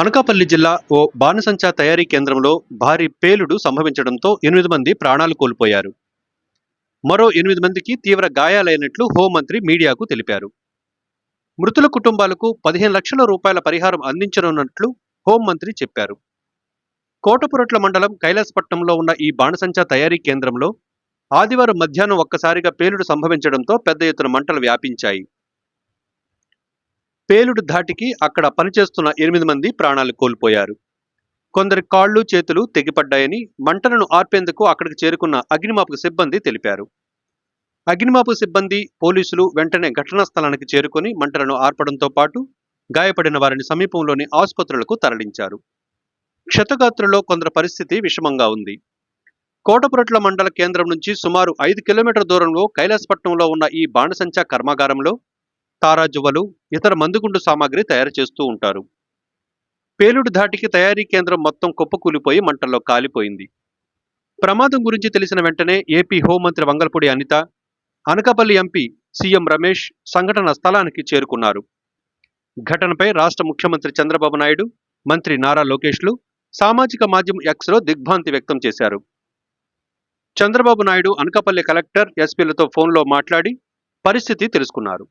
అనకాపల్లి జిల్లా ఓ బాణసంచా తయారీ కేంద్రంలో భారీ పేలుడు సంభవించడంతో ఎనిమిది మంది ప్రాణాలు కోల్పోయారు. మరో ఎనిమిది మందికి తీవ్ర గాయాలైనట్లు హోంమంత్రి మీడియాకు తెలిపారు. మృతుల కుటుంబాలకు పదిహేను లక్షల రూపాయల పరిహారం అందించనున్నట్లు హోంమంత్రి చెప్పారు. కోటపురట్ల మండలం కైలాసపట్నంలో ఉన్న ఈ బాణసంచా తయారీ కేంద్రంలో ఆదివారం మధ్యాహ్నం ఒక్కసారిగా పేలుడు సంభవించడంతో పెద్ద ఎత్తున మంటలు వ్యాపించాయి. పేలుడు ధాటికి అక్కడ పనిచేస్తున్న ఎనిమిది మంది ప్రాణాలు కోల్పోయారు. కొందరి కాళ్ళు చేతులు తెగిపడ్డాయని మంటలను ఆర్పేందుకు అక్కడికి చేరుకున్న అగ్నిమాపక సిబ్బంది తెలిపారు. అగ్నిమాపక సిబ్బంది పోలీసులు వెంటనే ఘటనా స్థలానికి చేరుకొని మంటలను ఆర్పడంతో పాటు గాయపడిన వారిని సమీపంలోని ఆసుపత్రులకు తరలించారు. క్షతగాత్రుల్లో కొందరి పరిస్థితి విషమంగా ఉంది. కోటపురట్ల మండల కేంద్రం నుంచి సుమారు ఐదు కిలోమీటర్ల దూరంలో కైలాసపట్నంలో ఉన్న ఈ బాణసంచా కర్మాగారంలో తారాజువ్వలు ఇతర మందుగుండు సామాగ్రి తయారు చేస్తూ ఉంటారు. పేలుడు ధాటికి తయారీ కేంద్రం మొత్తం కుప్పకూలిపోయి మంటల్లో కాలిపోయింది. ప్రమాదం గురించి తెలిసిన వెంటనే ఏపీ హోంమంత్రి వంగల్పూడి అనిత అనకాపల్లి ఎంపీ సీఎం రమేష్ సంఘటన స్థలానికి చేరుకున్నారు. ఘటనపై రాష్ట్ర ముఖ్యమంత్రి చంద్రబాబు నాయుడు మంత్రి నారా లోకేష్లు సామాజిక మాధ్యమం ఎక్స్లో దిగ్భ్రాంతి వ్యక్తం చేశారు. చంద్రబాబు నాయుడు అనకాపల్లి కలెక్టర్ ఎస్పీలతో ఫోన్లో మాట్లాడి పరిస్థితి తెలుసుకున్నారు.